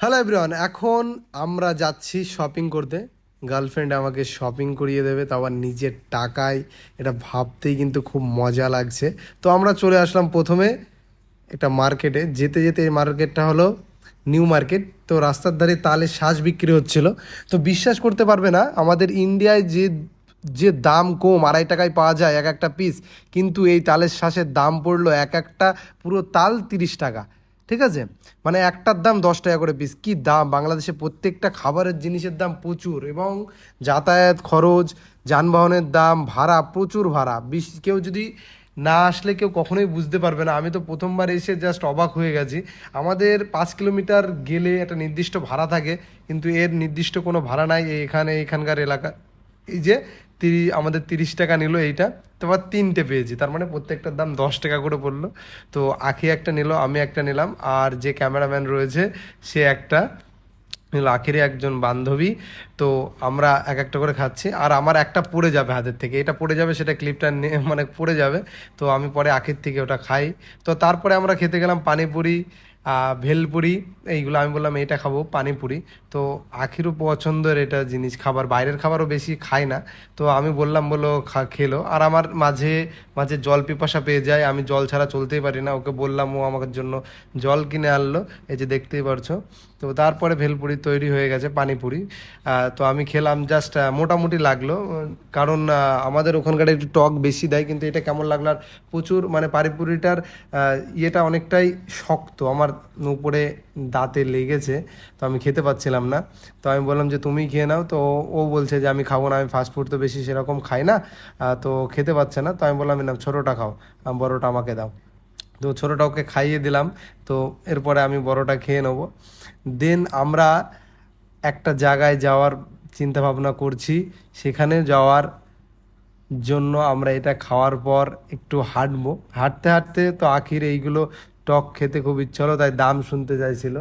Hello everyone এখন আমরা যাচ্ছি শপিং করতে। গার্লফ্রেন্ড আমাকে শপিং করিয়ে দেবে, তাও আবার নিজের টাকায়। এটা ভাবতেই কিন্তু খুব মজা লাগছে। তো আমরা চলে আসলাম প্রথমে একটা মার্কেটে যেতে যেতে এই মার্কেটটা হলো নিউ মার্কেট তো রাস্তার ধারে তালে শ্বাস বিক্রি হচ্ছিল। তো বিশ্বাস করতে পারবে না, আমাদের ইন্ডিয়ায় যে যে দাম কম, আড়াই টাকায় পাওয়া যায় এক একটা পিস কিন্তু এই তালের শ্বাসের দাম পড়ল এক একটা পুরো তাল তিরিশ টাকা। ঠিক আছে? মানে একটার দাম দশ টাকা করে পিস কি দাম? বাংলাদেশে প্রত্যেকটা খাবারের জিনিসের দাম প্রচুর এবং যাতায়াত খরচ, যানবাহনের দাম ভাড়া প্রচুর ভাড়া। বিশ, কেউ যদি না আসলে কেউ কখনোই বুঝতে পারবে না। আমি তো প্রথমবার এসে জাস্ট অবাক হয়ে গেছি। আমাদের পাঁচ কিলোমিটার গেলে একটা নির্দিষ্ট ভাড়া থাকে, কিন্তু এর নির্দিষ্ট কোনো ভাড়া নাই এখানে, এখানকার এলাকা এই যে তিরি, আমাদের তিরিশ টাকা নিল এইটা তোমার তিনটে পেয়েছি। তার মানে প্রত্যেকটার দাম দশ টাকা করে পড়ল। তো আখি একটা নিল, আমি একটা নিলাম, আর যে ক্যামেরাম্যান রয়েছে, সে একটা নিল। আখিরে একজন বান্ধবী, তো আমরা এক একটা করে খাচ্ছি, আর আমার একটা পড়ে যাবে হাতের থেকে। এটা পড়ে যাবে, সেটা ক্লিপটা মানে পড়ে যাবে। তো আমি পরে আখির থেকে ওটা খাই। তো তারপরে আমরা খেতে গেলাম পানিপুরি ভেলপুরি, এইগুলো আমি বললাম এটা খাব, পানিপুরি। তো আখিরও পছন্দের এটা জিনিস, খাবার, বাইরের খাবারও বেশি খায় না। তো আমি বললাম বলো খেলো। আর আমার মাঝে মাঝে জল পিপাসা পেয়ে যায়, আমি জল ছাড়া চলতেই পারি না। ওকে বললাম, ও আমার জন্য জল কিনে আনলো, এই যে দেখতেই পারছ। তো তারপরে ভেলপুরি তৈরি হয়ে গেছে, পানিপুরি। তো আমি খেলাম, জাস্ট মোটামুটি লাগল। কারণ আমাদের ওখানকার একটু টক বেশি দেয়, কিন্তু এটা কেমন লাগল আর প্রচুর মানে পানিপুরিটার ইয়েটা অনেকটাই শক্ত। আমার উপরে দাঁতে লেগেছে, তো আমি খেতে পাচ্ছিলাম না। তো আমি বললাম যে, তুমি খেয়ে নাও। তো ও- বলছে যে, আমি খাব না, আমি ফাস্টফুড তো বেশি সেরকম খাই না। তো খেতে পাচ্ছে না। তো আমি বললাম, না, ছোটোটা খাও বড়োটা আমাকে দাও। তো ছোটোটা ওকে খাইয়ে দিলাম। তো এরপরে আমি বড়টা খেয়ে নেব। দেন আমরা একটা জায়গায় যাওয়ার চিন্তা ভাবনা করছি। সেখানে যাওয়ার জন্য আমরা এটা খাওয়ার পর একটু হাঁটবো। হাঁটতে হাঁটতে তো আখির এইগুলো টক খেতে খুব ইচ্ছা হলো তাই দাম শুনতে চাইছিল।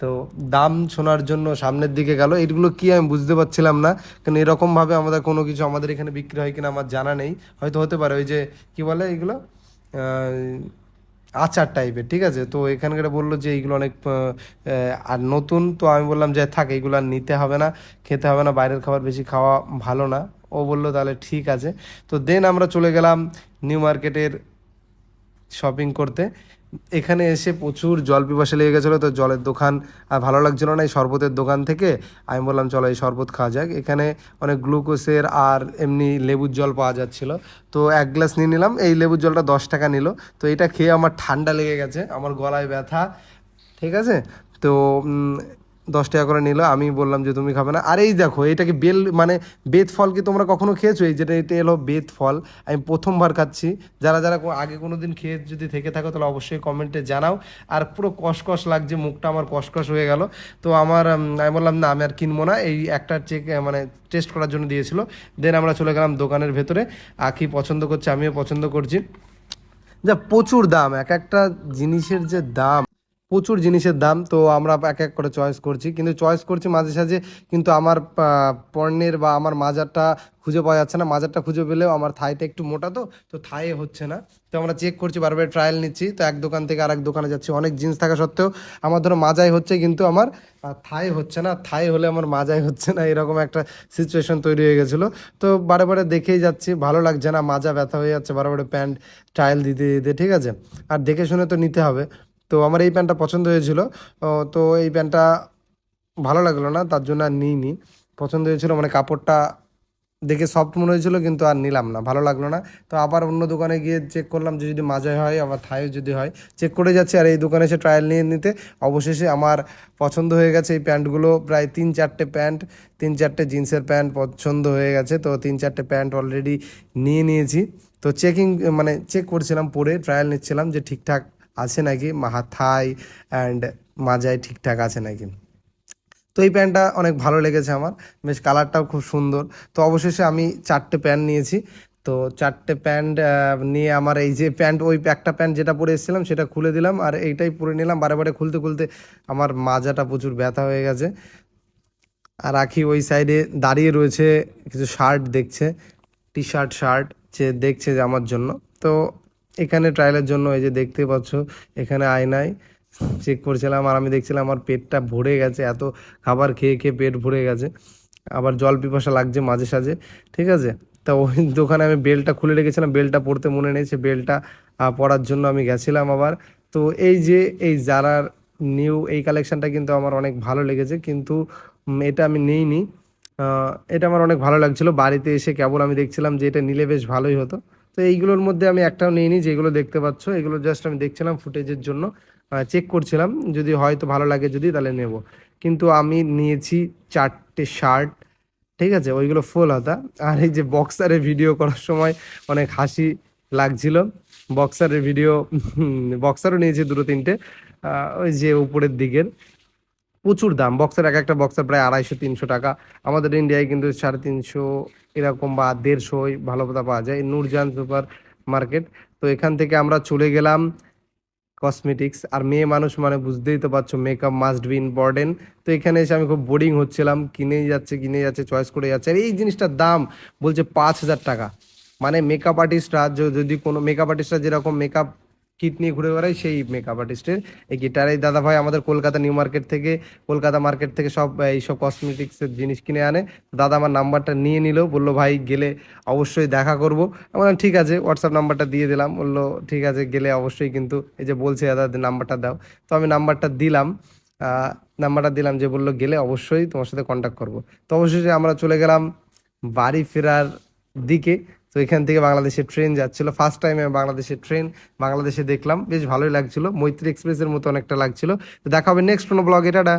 তো দাম শোনার জন্য সামনের দিকে গেল। এইগুলো কি আমি বুঝতে পারছিলাম না কারণ এরকমভাবে আমাদের কোনো কিছু আমাদের এখানে বিক্রি হয় কিনা আমার জানা নেই। হয়তো হতে পারে ওই যে কি বলে এইগুলো আহ, আচার টাইপের ঠিক আছে? তো এখানকার বলল যে এইগুলো অনেক আর নতুন। তো আমি বললাম যে থাক এইগুলো আর নিতে হবে না খেতে হবে না বাইরের খাবার বেশি খাওয়া ভালো না। ও বলল তাহলে ঠিক আছে। তো দেন আমরা চলে গেলাম নিউ মার্কেটের শপিং করতে। এখানে এসে প্রচুর জল পিপাসা লেগে গেছিল, তো জলের দোকান, আর ভালো লাগছিল না এই শরবতের দোকান থেকে? আমি বললাম, চলো এই শরবত খাওয়া যাক। এখানে অনেক গ্লুকোজের আর এমনি লেবুর জল পাওয়া যাচ্ছিল। তো এক গ্লাস নিয়ে নিলাম, এই লেবুর জলটা দশ টাকা নিল। তো এটা খেয়ে আমার ঠান্ডা লেগে গেছে, আমার গলায় ব্যথা, ঠিক আছে? তো দশ টাকা করে নিল, আমি বললাম যে তুমি খাবে না। আর এই দেখো এটাকে বেল মানে বেত ফল কি তোমরা কখনো খেয়েছো? এই যেটা, এটা এলো বেত ফল, আমি প্রথমবার খাচ্ছি। যারা যারা আগে কোনো দিন খেয়ে যদি থেকে থাকো, তাহলে অবশ্যই কমেন্টে জানাও। আর পুরো কসকস লাগছে, মুখটা আমার কসকস হয়ে গেল। তো আমার আমি বললাম, না, আমি আর কিনবো না। এই একটা চেক মানে টেস্ট করার জন্য দিয়েছিল। দেন আমরা চলে গেলাম দোকানের ভেতরে। আখি পছন্দ করছে, আমিও পছন্দ করছি। যা, প্রচুর দাম, এক একটা জিনিসের যে দাম। প্রচুর জিনিসের দাম, তো আমরা এক এক করে চয়েস করছি। কিন্তু চয়েস করছি মাঝে সাঝে কিন্তু আমার পণ্যের বা আমার মাজারটা খুঁজে পাওয়া যাচ্ছে না। মাজারটা খুঁজে পেলেও আমার থাইটা একটু মোটা তো তো থায়ে হচ্ছে না। তো আমরা চেক করছি, বারবার ট্রায়াল নিচ্ছি। তো এক দোকান থেকে আরেক দোকানে যাচ্ছি। অনেক জিনিস থাকা সত্ত্বেও আমার ধরো মাজাই হচ্ছে কিন্তু আমার থাই হচ্ছে না। থাই হলে আমার মাজাই হচ্ছে না। এরকম একটা সিচুয়েশন তৈরি হয়ে গেছিল। তো বারে বারে দেখেই যাচ্ছি, ভালো লাগছে না। মাজা ব্যথা হয়ে যাচ্ছে, বারে বারে প্যান্ট ট্রায়াল দিতে দিতে, ঠিক আছে? আর দেখে শুনে তো নিতে হবে। তো আমার এই প্যান্টটা পছন্দ হয়েছিল। তো এই প্যান্টটা ভালো লাগল না, তার জন্য আর নিইনি। পছন্দ হয়েছিল মানে কাপড়টা দেখে সফট মনে হয়েছিল, কিন্তু আর নিলাম না, ভালো লাগল না। তো আবার অন্য দোকানে গিয়ে চেক করলাম যে যদি মাজায় হয়, আবার থায়ও যদি হয় চেক করে যাচ্ছে। আর এই দোকানে এসে ট্রায়াল নিয়ে নিতে অবশেষে আমার পছন্দ হয়ে গেছে এই প্যান্টগুলো। প্রায় তিন চারটে প্যান্ট, তিন চারটে জিন্সের প্যান্ট পছন্দ হয়ে গেছে, তো তিন চারটে প্যান্ট অলরেডি নিয়ে নিয়েছি। তো চেকিং মানে চেক করছিলাম, পরে ট্রায়াল নিচ্ছিলাম যে ঠিকঠাক আছে নাকি? মাথায় অ্যান্ড মাজায় ঠিকঠাক আছে নাকি? তো এই প্যান্টটা অনেক ভালো লেগেছে আমার। বেশ কালারটাও খুব সুন্দর। তো অবশেষে আমি চারটে প্যান্ট নিয়েছি। তো চারটে প্যান্ট নিয়ে আমার এই যে প্যান্ট, ওই একটা প্যান্ট যেটা পরে এসেছিলাম সেটা খুলে দিলাম আর এইটাই পরে নিলাম। বারে বারে খুলতে খুলতে আমার মাজাটা প্রচুর ব্যথা হয়ে গেছে। আর আখি ওই সাইডে দাঁড়িয়ে রয়েছে, কিছু শার্ট দেখছে টি শার্ট শার্ট যে দেখছে যে আমার জন্য। তো এখানে ট্রায়ালের জন্য এই যে দেখতে পাচ্ছ, এখানে আয়নায় চেক করছিলাম আর আমি দেখছিলাম আমার পেটটা ভরে গেছে, এত খাবার খেয়ে খেয়ে পেট ভরে গেছে। আবার জল পিপাসা লাগছে মাঝে সাঝে, ঠিক আছে? তা ওই দোকানে আমি বেলটা খুলে রেখেছিলাম, বেলটা পড়তে মনে নেই, সে বেলটা পরার জন্য আমি গেছিলাম আবার। তো এই যে, এই জারার নিউ এই কালেকশানটা কিন্তু আমার অনেক ভালো লেগেছে, কিন্তু এটা আমি নিইনি। এটা আমার অনেক ভালো লাগছিল, বাড়িতে এসে কেবল আমি দেখছিলাম যে এটা নিলে বেশ ভালোই হতো। তো এইগুলোর মধ্যে আমি একটাও নিইনি, যেগুলো দেখতে পাচ্ছ। এগুলো জাস্ট আমি দেখছিলাম ফুটেজের জন্য চেক করছিলাম। যদি হয়তো ভালো লাগে যদি, তাহলে নেব। কিন্তু আমি নিয়েছি চারটে শার্ট ঠিক আছে? ওইগুলো ফুল হাতা। আর এই যে বক্সারের ভিডিও করার সময় অনেক হাসি লাগছিল। বক্সারের ভিডিও বক্সারও নিয়েছি দুটো তিনটে। ওই যে উপরের দিকের। প্রচুর দাম। বক্সের এক একটা বক্সের প্রায় আড়াইশো, তিনশো টাকা। আমাদের ইন্ডিয়ায় কিন্তু সাড়ে তিনশো এরকম বা দেড়শোই ভালো কথা পাওয়া যায়। নূরজান সুপার মার্কেট তো এখান থেকে আমরা চলে গেলাম কসমেটিক্স আর মেয়ে মানুষ মানে বুঝতেই তো পারছ মেকআপ মাস্ট বি ইম্পর্টেন্ট তো এখানে এসে আমি খুব বোরিং হচ্ছিলাম। কিনেই যাচ্ছে কিনে যাচ্ছে চয়েস করে যাচ্ছে। আর এই জিনিসটার দাম বলছে পাঁচ হাজার টাকা। মানে মেকআপ আর্টিস্টরা যদি কোনো মেকআপ আর্টিস্টরা যেরকম মেকআপ কিট নিয়ে ঘুরে বেড়াই সেই মেকআপ আর্টিস্টের এই গিটার এই দাদা ভাই আমাদের কলকাতা নিউ মার্কেট থেকে, কলকাতা মার্কেট থেকে সব এইসব কসমেটিক্সের জিনিস কিনে আনে। দাদা আমার নাম্বারটা নিয়ে নিল, বলল, ভাই, গেলে অবশ্যই দেখা করব। আমি বললাম, ঠিক আছে হোয়াটসঅ্যাপ নাম্বারটা দিয়ে দিলাম। বলল, ঠিক আছে, গেলে অবশ্যই কিন্তু, এই যে বলছে, দাদা নাম্বারটা দাও। তো আমি নাম্বারটা দিলাম নাম্বারটা দিলাম যে বলল, গেলে অবশ্যই তোমার সাথে কন্ট্যাক্ট করব। তো অবশ্যই আমরা চলে গেলাম বাড়ি ফেরার দিকে। তো এখান থেকে বাংলাদেশের ট্রেন যাচ্ছিল। ফার্স্ট টাইমে আমি বাংলাদেশের ট্রেন বাংলাদেশে দেখলাম। বেশ ভালোই লাগছিল। মৈত্রী এক্সপ্রেসের মতো অনেকটা লাগছিল। তো দেখা হবে নেক্সট কোনো ব্লগ এটা